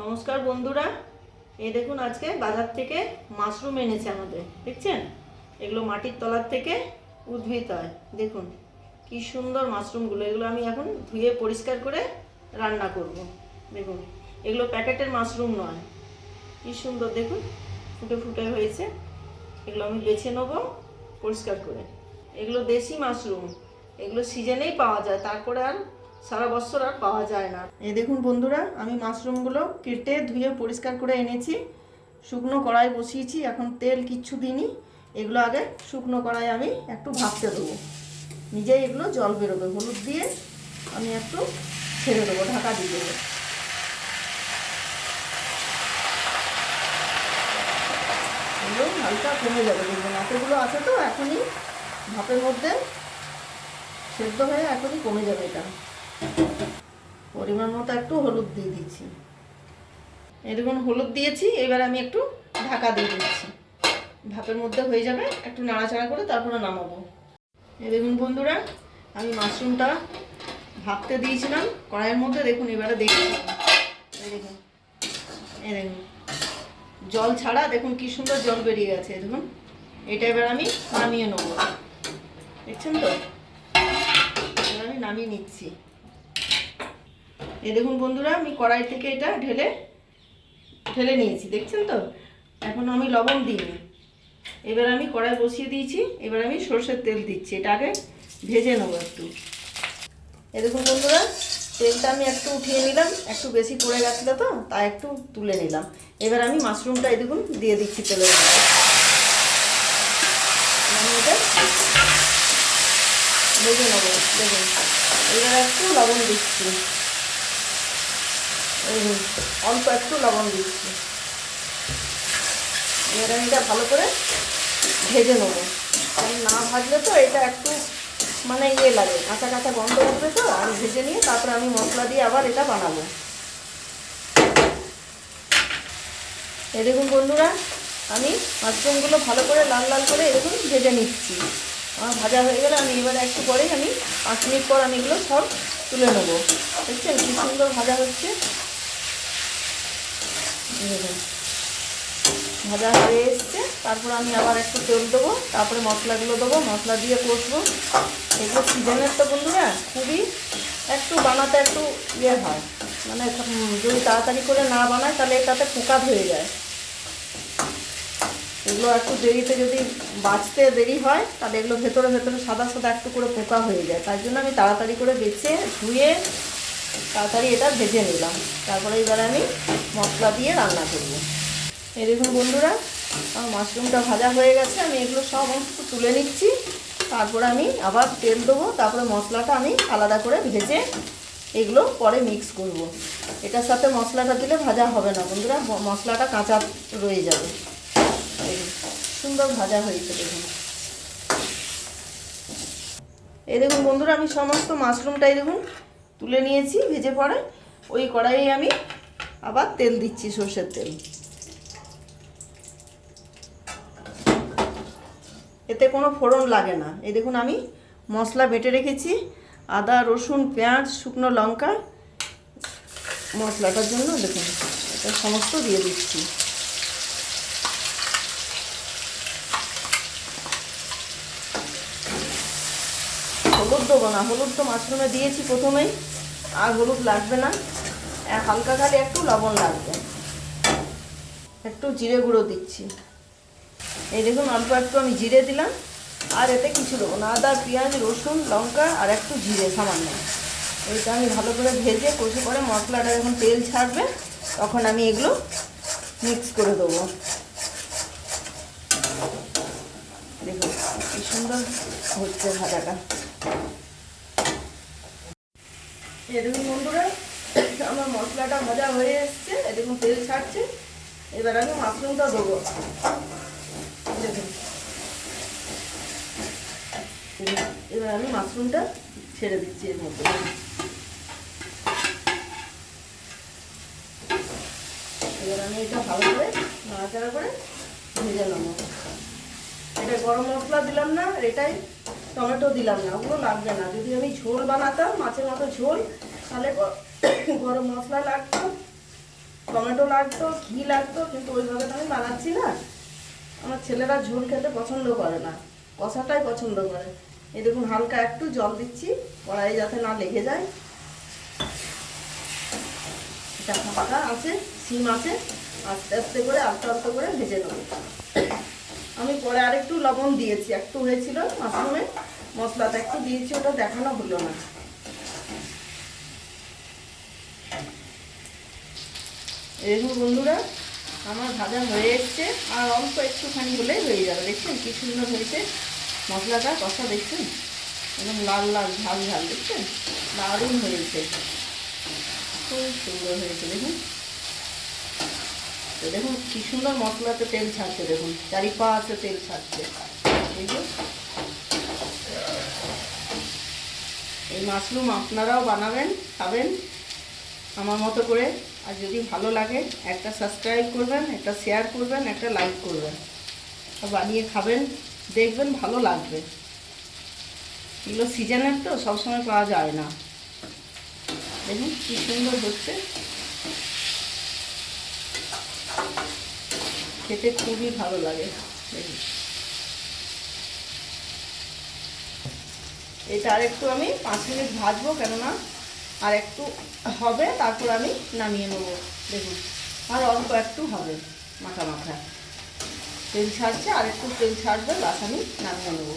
নমস্কার বন্ধুরা। এই দেখুন আজকে বাজার থেকে মাশরুম এনেছে আমাদের, দেখছেন? এগুলো মাটির তলার থেকে উদ্ভিদ হয়। দেখুন, কি সুন্দর মাশরুমগুলো। এগুলো আমি এখন ধুয়ে পরিষ্কার করে রান্না করব। দেখুন, এগুলো প্যাকেটের মাশরুম নয়। কি সুন্দর, দেখুন, ফুটে ফুটে হয়েছে। এগুলো আমি বেছে নেব পরিষ্কার করে। এগুলো দেশি মাশরুম। এগুলো সিজনেই পাওয়া যায়, তারপরে আর সারা বছর আর পাওয়া যায় না। এই দেখুন বন্ধুরা, আমি মাশরুমগুলো কেটে ধুয়ে পরিষ্কার করে এনেছি। শুকনো কড়াই বসিয়েছি, এখন তেল কিচ্ছু দিইনি। এগুলো আগে শুকনো কড়াই আমি একটু ভাপতে দেবো। নিজেই এগুলো জল বেরোবে, হলুদ দিয়ে আমি একটু ছেড়ে দেবো, ঢাকা দিয়ে দেবো। এগুলো হালকা কমে যাবে, দেখবেন। এতগুলো আছে তো, এখনই ভাপের মধ্যে সেদ্ধ হয়ে এখনই কমে যাবে এটা। পরিমাণ মতো একটু হলুদ দিয়ে দিচ্ছি। দেখুন, হলুদ দিয়েছি, এবার আমি একটু ঢাকা দিয়ে দিচ্ছি। ভাপের মধ্যে হয়ে যাবে, একটু নাড়াচাড়া করে তারপরে নামাবো। দেখুন বন্ধুরা, আমি মাশরুমটা ভাপতে দিয়েছিলাম, কড়াইয়ের মধ্যে দেখুন, এবারে দেখি দেখুন, এই দেখুন। জল ছাড়া দেখুন কি সুন্দর জল বেরিয়ে গেছে দেখুন। এটা এবার আমি নামিয়ে নেব। দেখছেন তো? এবার আমি নামিয়ে নিচ্ছি। এই দেখুন বন্ধুরা, আমি কড়াই থেকে এটা ঢেলে ঢেলে নিয়েছি, দেখছেন তো? এখন আমি লবণ দিইনি। এবার আমি কড়াই বসিয়ে দিয়েছি, এবার আমি সর্ষের তেল দিচ্ছি, এটা আগে ভেজে নেব একটু। এ দেখুন বন্ধুরা, তেলটা আমি একটু উঠিয়ে নিলাম, একটু বেশি পড়ে গেছিল তো, তাই একটু তুলে নিলাম। এবার আমি মাশরুমটা এই দেখুন, দিয়ে দিচ্ছি তেলের মধ্যে। এটা ভেজে নেব, দেখুন। এবার একটু লবণ দিচ্ছি। অল্প একটু লবণ দিচ্ছি। এবার আমি এটা ভালো করে ভেজে নেব। কারণ না ভাজলে তো এটা একটু মানে ইয়ে লাগে, কাঁচা কাঁচা গন্ধ উঠবে তো, আর ভেজে নিয়ে তারপরে আমি মশলা দিয়ে আবার এটা বানাবো। এই দেখুন বন্ধুরা, আমি মাশরুমগুলো ভালো করে লাল লাল করে এরকম ভেজে নিচ্ছি। আমার ভাজা হয়ে গেলে আমি এবারে একটু পরেই আমি পাঁচ মিনিট পর আমি এগুলো সব তুলে নেব। দেখছেন কি সুন্দর ভাজা হচ্ছে? ভাজা হয়ে এসছে। তারপর আমি আবার একটু তেল দেবো। তারপরে মশলাগুলো দেবো। মশলা দিয়ে কষবো। এগুলো সিজনের তো বন্ধুরা খুবই একটু বানাতে একটু ইয়ে হয়। মানে যদি তাড়াতাড়ি করে না বানায়, তাহলে এটাতে পোকা ধরে যায়। এগুলো একটু দেরিতে যদি বাঁচতে দেরি হয়, তাহলে এগুলো ভেতরে ভেতরে সাদা সাদা একটু করে পোকা হয়ে যায়। তার জন্য আমি তাড়াতাড়ি করে বেছে, ধুয়ে তাড়াতাড়ি এটা ভেজে নিলাম। তারপরে এবারে আমি মশলা দিয়ে রান্না করব। এই দেখুন বন্ধুরা, আমার মাশরুমটা ভাজা হয়ে গেছে। আমি এগুলো সব অংশ তুলে নিচ্ছি। তারপরে আমি আবার তেল দেবো। তারপরে মশলাটা আমি আলাদা করে ভেজে এগুলো পরে মিক্স করব। এটার সাথে মশলাটা দিলে ভাজা হবে না বন্ধুরা। মশলাটা কাঁচা রয়ে যাবে। সুন্দর ভাজা হয়েছে দেখুন। এই দেখুন বন্ধুরা, আমি সমস্ত মাশরুমটাই দেখুন তুলে নিয়েছি, ভেজে পরে ওই কড়াইয়ে আমি আবার তেল দিচ্ছি, সর্ষের তেল। এতে কোনো ফোড়ন লাগে না। এই দেখুন আমি মশলা বেটে রেখেছি, আদা, রসুন, পেঁয়াজ, শুকনো লঙ্কা, মশলাটার জন্য দেখুন, এটা সমস্ত দিয়ে দিচ্ছি। হলুদ দেবো না, হলুদ তো মাশরুমে দিয়েছি প্রথমেই, আর হলুদ লাগবে না। হালকা খালি একটু লবণ লাগবে। একটু জিরে গুঁড়ো দিচ্ছি। এই দেখুন, অল্প একটু আমি জিরে দিলাম, আর এতে কিছু দেবো না। আদা, পেঁয়াজ, রসুন, লঙ্কা, আর একটু জিরে সামান্য। এইটা আমি ভালো করে ভেজে কষে পরে মশলাটা যখন তেল ছাড়বে, তখন আমি এগুলো মিক্স করে দেবো। দেখুন, কি সুন্দর হচ্ছে ভাজাটা। দেখুন বন্ধুরা আমার মশলাটা ভাজা হয়ে এসছে। দেখুন তেল ছাড়ছে। এবার আমি মাশরুমটা দেবো। এবার আমি মাশরুমটা ছেড়ে দিচ্ছি এর মধ্যে। এবার আমি এটা ভালো করে নাড়াচাড়া করে ভেজে নেব। এটা গরম মশলা দিলাম না এটাই টমেটো দিলাম না, ওগুলো লাগবে না। যদি আমি ঝোল বানাতাম, মাছের মতো ঝোল, তাহলে গরম মশলা লাগতো, টমেটো লাগতো, ঘি লাগতো, কিন্তু ওইভাবে তো আমি বানাচ্ছি না। আমার ছেলেরা ঝোল খেতে পছন্দ করে না, কষাটাই পছন্দ করে। এই দেখুন, হালকা একটু জল দিচ্ছি, কড়াই যাতে না লেগে যায়। এটা ফাঁকা আছে, সিম আছে, আস্তে আস্তে করে আস্তে আস্তে করে ভেজে নেব। আমি পরে আরেকটু লবণ দিয়েছি, একটু হয়েছিল মাশরুমে। মশলাটা একটু দিয়েছি, ওটা দেখানো হলো না। এরকম বন্ধুরা, আমার ভাজা হয়ে এসছে, আর অল্প একটুখানি হলেই হয়ে যাবে। দেখছেন কি সুন্দর হয়েছে মশলাটা, কষা দেখছেন? একদম লাল লাল ঝাল ঝাল, দেখছেন? দারুণ হয়েছে। খুব সুন্দর হয়েছে, দেখুন। তো দেখুন কি সুন্দর মশলাতে তেল ছাড়ছে, দেখুন। চারিপাশে তেল ছাড়ছে। দেখুন এই মাশরুম আপনারাও বানাবেন, খাবেন। আমার মতো করে। আর যদি ভালো লাগে, একটা সাবস্ক্রাইব করবেন, একটা শেয়ার করবেন, একটা লাইক করবেন। বানিয়ে খাবেন, দেখবেন ভালো লাগবে। এগুলো সিজনের তো, সবসময় পাওয়া যায় না। দেখুন কি সুন্দর হচ্ছে। খেতে খুবই ভালো লাগে। এটা আর একটু আমি পাঁচ মিনিট ভাজবো, কেননা আর একটু হবে, তারপর আমি নামিয়ে নেব। দেখুন, আর অল্প একটু হবে মাখা মাখা। তেল ছাড়ছে আর একটু তেল ছাড়বে বাস আমি নামিয়ে নেব।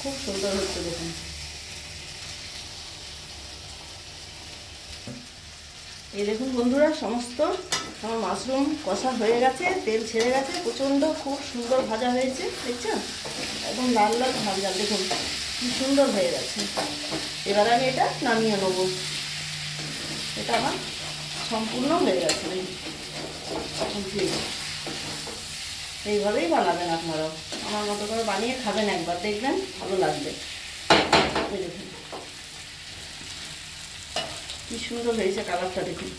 খুব সুন্দর হচ্ছে, দেখুন। এই দেখুন বন্ধুরা, সমস্ত আমার মাশরুম কষা হয়ে গেছে, তেল ছেড়ে গেছে, প্রচণ্ড খুব সুন্দর ভাজা হয়েছে, দেখছেন? একদম লাল লাল ঝাল দেখুন কি সুন্দর হয়ে গেছে। এবার আমি এটা নামিয়ে নেব। এটা আমার সম্পূর্ণ হয়ে গেছে। এইভাবেই বানাবেন আপনারাও। আমার মতো করে বানিয়ে খাবেন একবার, দেখবেন ভালো লাগবে। দেখুন। কি সুন্দর হয়েছে কালারটা দেখুন।